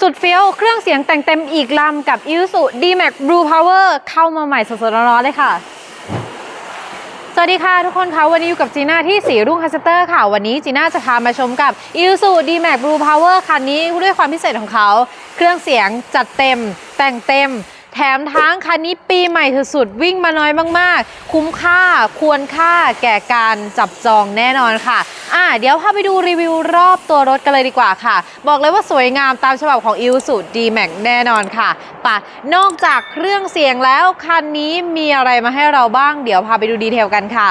สุดเฟี้ยวเครื่องเสียงแต่งเต็มอีกลำกับ i s u D-Max Blue Power เข้ามาใหม่สดๆร้อนๆเลยค่ะ สวัสดีค่ะทุกคนคะวันนี้อยู่กับจีน่าที่สีรุ่งคัสเตอร์ค่ะ วันนี้จีน่าจะพามาชมกับ i s u D-Max Blue Power คันนี้ด้วยความพิเศษของเขา เครื่องเสียงจัดเต็ม แต่งเต็ม แถมทั้งคันนี้ปีใหม่สุดๆวิ่งมาน้อยมากๆ คุ้มค่าควรค่าแก่การจับจองแน่นอนค่ะอ่าเดี๋ยวพาไปดูรีวิวรอบตัวรถกันเลยดีกว่าค่ะ บอกเลยว่าสวยงามตามฉบับของ i s u D-Max แน่นอนค่ะปะนอกจากเครื่องเสียงแล้วคันนี้มีอะไรมาให้เราบ้าง เดี๋ยวพาไปดูดีเทลกันค่ะ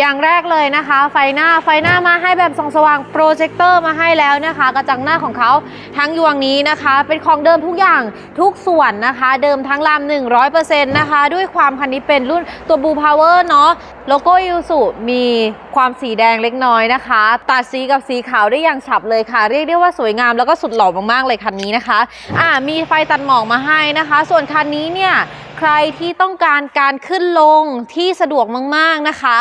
อย่างแรกเลยนะคะ ไฟหน้าไฟหน้ามาให้แบบส่องสว่างโปรเจคเตอร์มาให้แล้วนะคะ กระจังหน้าของเขาทั้งยวงนี้นะคะ เป็นของเดิมทุกอย่างทุกส่วนนะคะ เดิมทั้งลำ100%นะคะ ด้วยความคันนี้เป็นรุ่นตัวบูพาวเวอร์เนาะโลโก้ยูสุมีความสีแดงเล็กน้อยนะคะ ตัดสีกับสีขาวได้อย่างฉับเลยค่ะ เรียกได้ว่าสวยงามแล้วก็สุดหล่อมากๆเลยคันนี้นะคะ อ่ามีไฟตัดหมอกมาให้นะคะ ส่วนคันนี้เนี่ย ใครที่ต้องการการขึ้นลงที่สะดวกมากๆนะคะ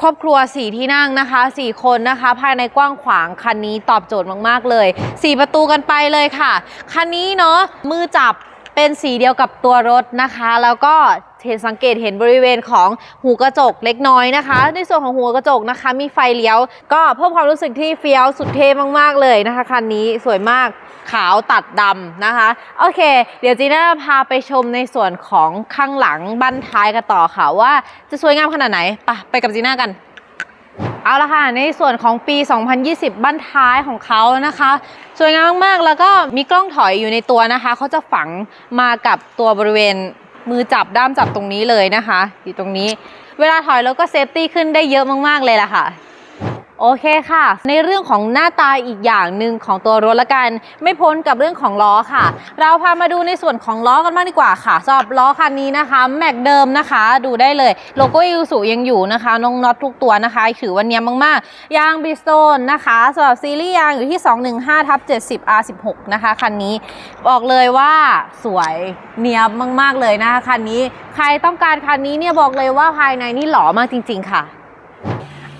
ครอบครัว 4 ที่นั่งนะคะ 4 คนนะคะ ภายในกว้างขวางคันนี้ตอบโจทย์มากๆเลย 4 ประตูกันไปเลยค่ะ คันนี้เนาะมือจับ เป็นสีเดียวกับตัวรถนะคะ แล้วก็เห็นสังเกตเห็นบริเวณของหูกระจกเล็กน้อยนะคะ ในส่วนของหูกระจกนะคะ มีไฟเลี้ยว ก็เพิ่มความรู้สึกที่เฟี้ยวสุดเท่มาก ๆ เลยนะคะคันนี้สวยมากขาวตัดดำนะคะ โอเค เดี๋ยวจีน่าพาไปชมในส่วนของข้างหลังบั้นท้ายกันต่อค่ะว่าจะสวยงามขนาดไหนไปไปกับจีน่ากัน เอาละค่ะในส่วนของปี 2020 บั้นท้ายของเขานะคะ สวยงามมากๆ แล้วก็มีกล้องถอยอยู่ในตัวนะคะเขาจะฝังมากับตัวบริเวณมือจับด้ามจับตรงนี้เลยนะคะ อยู่ตรงนี้ เวลาถอยแล้วก็เซฟตี้ขึ้นได้เยอะมากๆเลยล่ะค่ะ โอเคค่ะ ในเรื่องของหน้าตาอีกอย่างหนึ่งของตัวรถละกัน ไม่พ้นกับเรื่องของล้อค่ะ เราพามาดูในส่วนของล้อกันบ้างดีกว่าค่ะสำหรับล้อคันนี้นะคะ แม็กเดิมนะคะ ดูได้เลย โลโก้ยูสุยังอยู่นะคะน้องน็อตทุกตัวนะคะถือว่าเนียมมากๆ ยางบิสโตนนะคะสำหรับซีรีส์ยางอยู่ที่ 215ทับ70 R16 นะคะคันนี้บอกเลยว่าสวยเนียมมาก ๆเลยนะคะคันนี้ ใครต้องการคันนี้เนี่ยบอกเลยว่าภายในนี่หล่อมากจริง ๆ ค่ะ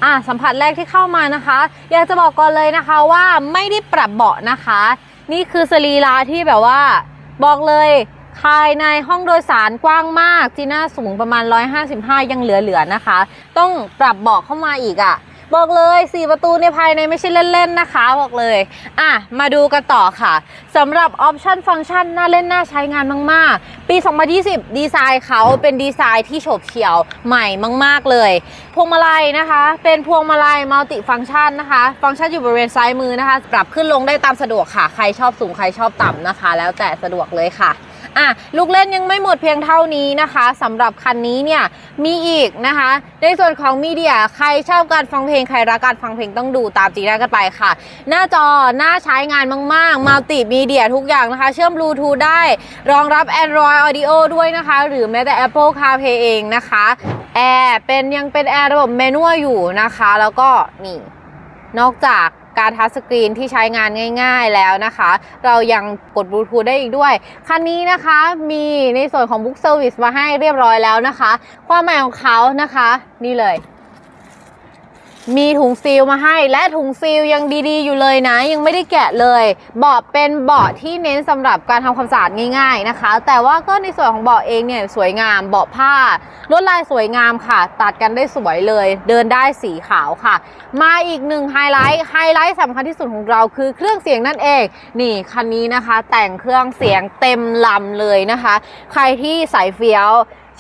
อะสัมผัสแรกที่เข้ามานะคะ อยากจะบอกก่อนเลยนะคะว่าไม่ได้ปรับเบาะนะคะ นี่คือสรีระที่แบบว่า บอกเลยภายในห้องโดยสารกว้างมากจีน่าสูงประมาณ 155 ยังเหลือๆนะคะ ต้องปรับเบาะเข้ามาอีกอะ่ะ บอกเลย 4 ประตูในภายในไม่ใช่เล่นๆนะคะ บอกเลย อะ มาดูกันต่อค่ะสำหรับออปชันฟังก์ชันน่าเล่นน่าใช้งานมาก ๆ ปี 2020 ดีไซน์เขาเป็นดีไซน์ที่โฉบเฉี่ยวใหม่มาก ๆ เลย พวงมาลัยนะคะ เป็นพวงมาลัยมัลติฟังก์ชันนะคะ ฟังก์ชันอยู่บริเวณซ้ายมือนะคะ ปรับขึ้นลงได้ตามสะดวกค่ะ ใครชอบสูงใครชอบต่ำนะคะ แล้วแต่สะดวกเลยค่ะ อะลูกเล่นยังไม่หมดเพียงเท่านี้นะคะสำหรับคันนี้เนี่ยมีอีกนะคะ ในส่วนของมีเดียใครชอบการฟังเพลงใครรักการฟังเพลงต้องดูตามจีน่ากันไปค่ะ หน้าจอหน่าใช้งานมากๆมัลติมีเดียทุกอย่างนะคะ เชื่อมบลูทูธได้ รองรับ Android Audio ด้วยนะคะ หรือแม้แต่ Apple CarPlay เองนะคะแอร์เป็นยังเป็นแอร์ระบบแมนนวลอยู่นะคะ แล้วก็นี่นอกจาก การทัชสกรีนที่ใช้งานง่ายๆแล้วนะคะ เรายังกดบลูทูธได้อีกด้วย คันนี้นะคะมีในส่วนของ Book Service มาให้เรียบร้อยแล้วนะคะ ความหมายของเขานะคะ นี่เลย มีถุงซีลมาให้และถุงซีลยังดีๆ อยู่เลยนะ ยังไม่ได้แกะเลยเบาะเป็นเบาะที่เน้นสำหรับการทำความสะอาดง่าย ๆนะคะ แต่ว่าก็ในส่วนของเบาะเองเนี่ยสวยงามเบาะผ้าลวดลายสวยงามค่ะ ตัดกันได้สวยเลย เดินได้สีขาวค่ะ มาอีกหนึ่งไฮไลท์ไฮไลท์สำคัญที่สุดของเราคือเครื่องเสียงนั่นเอง นี่คันนี้นะคะ แต่งเครื่องเสียงเต็มลำเลยนะคะ ใครที่สายเฟี้ยว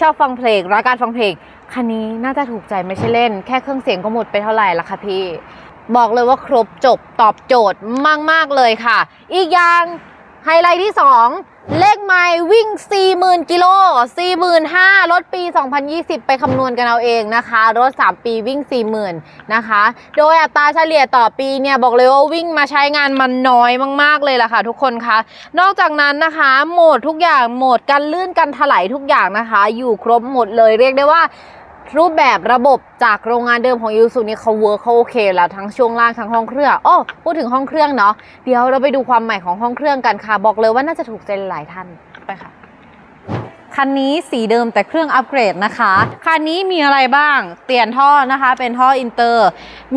ชอบฟังเพลงรักการฟังเพลง คันนี้น่าจะถูกใจไม่ใช่เล่น แค่เครื่องเสียงก็หมดไปเท่าไหร่ละคะพี่ บอกเลยว่าครบจบตอบโจทย์มาก ๆ เลยค่ะ อีกอย่างไฮไลท์ที่ 2 เลขไมล์วิ่ง 40,000 กิโล 45,000 รถปี 2020 ไปคำนวณกันเอาเองนะคะ รถ 3 ปีวิ่ง 40,000 นะคะ โดยอัตราเฉลี่ยต่อปีเนี่ย บอกเลยว่าวิ่งมาใช้งานมันน้อยมาก ๆ เลยล่ะค่ะทุกคนคะ นอกจากนั้นนะคะ โหมดทุกอย่าง โหมดกันลื่นกันถลายทุกอย่างนะคะ อยู่ครบหมดเลยเรียกได้ว่า รูปแบบระบบจากโรงงานเดิมของยูสุนี่เขาเวิร์คเขาโอเค แล้วทั้งช่วงล่างทั้งห้องเครื่องโอ้พูดถึงห้องเครื่องเนาะเดี๋ยวเราไปดูความใหม่ของห้องเครื่องกันค่ะ บอกเลยว่าน่าจะถูกใจหลายท่านไปค่ะ คันนี้สีเดิมแต่เครื่องอัปเกรดนะคะ คันนี้มีอะไรบ้าง เปลี่ยนท่อนะคะ เป็นท่ออินเตอร์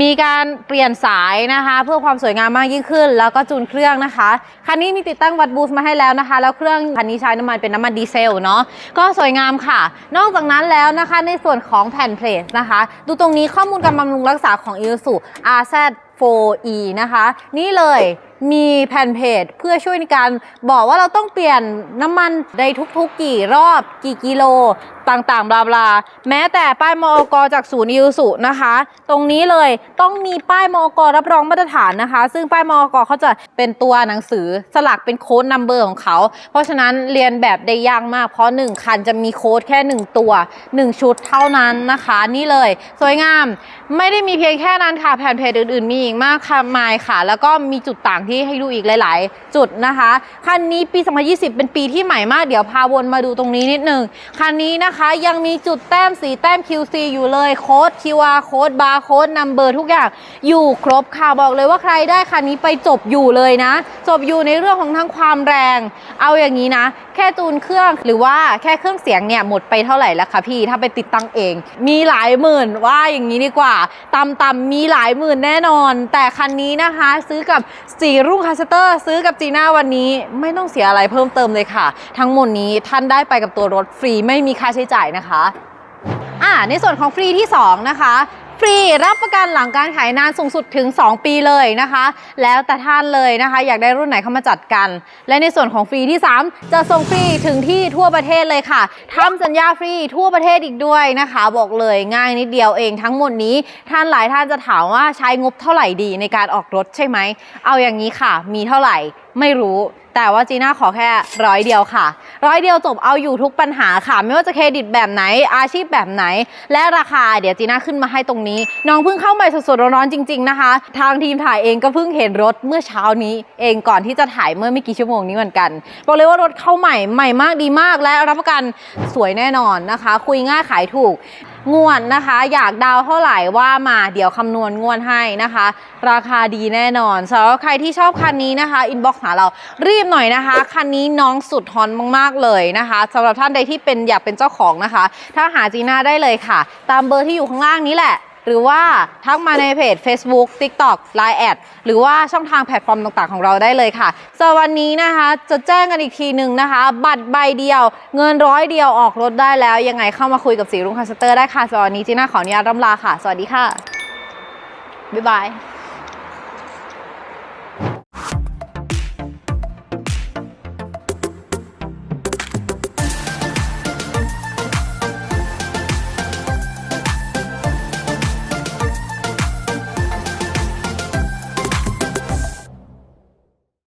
มีการเปลี่ยนสายนะคะ เพื่อความสวยงามมากยิ่งขึ้น แล้วก็จูนเครื่องนะคะ คันนี้มีติดตั้งวัดบูสมาให้แล้วนะคะ แล้วเครื่องคันนี้ใช้น้ำมันเป็นน้ำมันดีเซลเนาะ ก็สวยงามค่ะ นอกจากนั้นแล้วนะคะ ในส่วนของแผ่นเพลทนะคะ ดูตรงนี้ข้อมูลการบำรุงรักษาของ i s u RZ 4E นะคะ นี่เลยมีแผ่นเพจเพื่อช่วยในการบอกว่าเราต้องเปลี่ยนน้ำมันในทุกๆกี่รอบกี่กิโลต่างๆ บลาบลาแม้แต่ป้ายมอกจากศูนย์อิวสุนะคะ ตรงนี้เลยต้องมีป้ายมอกรับรองมาตรฐานนะคะ ซึ่งป้ายมอกเขาจะเป็นตัวหนังสือสลักเป็นโค้ดนัมเบอร์ของเขา เพราะฉะนั้นเรียนแบบได้ยากมาก เพราะ 1 คันจะมีโค้ดแค่ 1 ตัว 1 ชุดเท่านั้นนะคะ นี่เลย สวยงาม ไม่ได้มีเพียงแค่นั้นค่ะแผ่นเพจอื่นๆ มีอีกมากค่ะมายค่ะ แล้วก็มีจุดต่างที่ให้ดูอีกหลาย ๆ จุดนะคะ คันนี้ปี 2020 เป็นปีที่ใหม่มาก เดี๋ยวพาวนมาดูตรงนี้นิดนึง คันนี้นะคะยังมีจุดแต้มสีแต้ม QC อยู่เลย โค้ด QR โค้ดบาร์โค้ดนัมเบอร์ทุกอย่างอยู่ครบค่ะ บอกเลยว่าใครได้คันนี้ไปจบอยู่เลยนะ จบอยู่ในเรื่องของทั้งความแรง เอาอย่างนี้นะ แค่จูนเครื่องหรือว่าแค่เครื่องเสียงเนี่ยหมดไปเท่าไหร่แล้วคะพี่ ถ้าไปติดตั้งเอง มีหลายหมื่นว่าอย่างนี้ดีกว่าตำตำๆมีหลายหมื่นแน่นอน แต่คันนี้นะคะซื้อกับสีรุ่งคาสเตอร์ ซื้อกับจีน่าวันนี้ไม่ต้องเสียอะไรเพิ่มเติมเลยค่ะ ทั้งหมดนี้ท่านได้ไปกับตัวรถฟรีไม่มีค่าใช้จ่ายนะคะอ่าในส่วนของฟรีที่ 2 นะคะ ฟรี รับประกันหลังการขายนานสูงสุดถึง 2 ปีเลยนะคะ แล้วแต่ท่านเลยนะคะ อยากได้รุ่นไหนเข้ามาจัดกัน และในส่วนของฟรีที่ 3 จะส่งฟรีถึงที่ทั่วประเทศเลยค่ะทำสัญญาฟรีทั่วประเทศอีกด้วยนะคะ บอกเลยง่ายนิดเดียวเองทั้งหมดนี้ท่านหลายท่านจะถามว่าใช้งบเท่าไหร่ดีในการออกรถใช่ไหม เอาอย่างนี้ค่ะ มีเท่าไหร่ไม่รู้ แต่ว่าจีน่าขอแค่ร้อยเดียวค่ะ ร้อยเดียวจบเอาอยู่ทุกปัญหาค่ะ ไม่ว่าจะเครดิตแบบไหนอาชีพแบบไหน และราคาเดี๋ยวจีน่าขึ้นมาให้ตรงนี้ น้องเพิ่งเข้าใหม่สดๆร้อนๆจริง ๆนะคะ ทางทีมถ่ายเองก็เพิ่งเห็นรถเมื่อเช้านี้เองก่อนที่จะถ่ายเมื่อไม่กี่ชั่วโมงนี้เหมือนกันบอกเลยว่ารถเข้าใหม่ใหม่มากดีมากและรับประกันสวยแน่นอนนะคะ คุยง่ายขายถูก งวดนะคะ อยากดาวเท่าไหร่ว่ามาเดี๋ยวคำนวณงวดให้นะคะ ราคาดีแน่นอนสำหรับใครที่ชอบคันนี้นะคะอินบ็อกซ์หาเรารีบหน่อยนะคะ คันนี้น้องสุดฮอนมากๆเลยนะคะสำหรับท่านใดที่เป็นอยากเป็นเจ้าของนะคะ ถ้าหาจีน่าได้เลยค่ะ ตามเบอร์ที่อยู่ข้างล่างนี้แหละ หรือว่าทักมาในเพจ Facebook TikTok Line แอดหรือว่าช่องทางแพลตฟอร์มต่างๆ ของเราได้เลยค่ะสำหรับวันนี้นะคะจะแจ้งกันอีกทีหนึ่งนะคะ บัตรใบเดียว เงินร้อยเดียวออกรถได้แล้ว ยังไงเข้ามาคุยกับสีรุ่งคัสเตอร์ได้ค่ะสำหรับวันนี้จีน่าขออนุญาตร่ำลาค่ะ สวัสดีค่ะบ๊ายบาย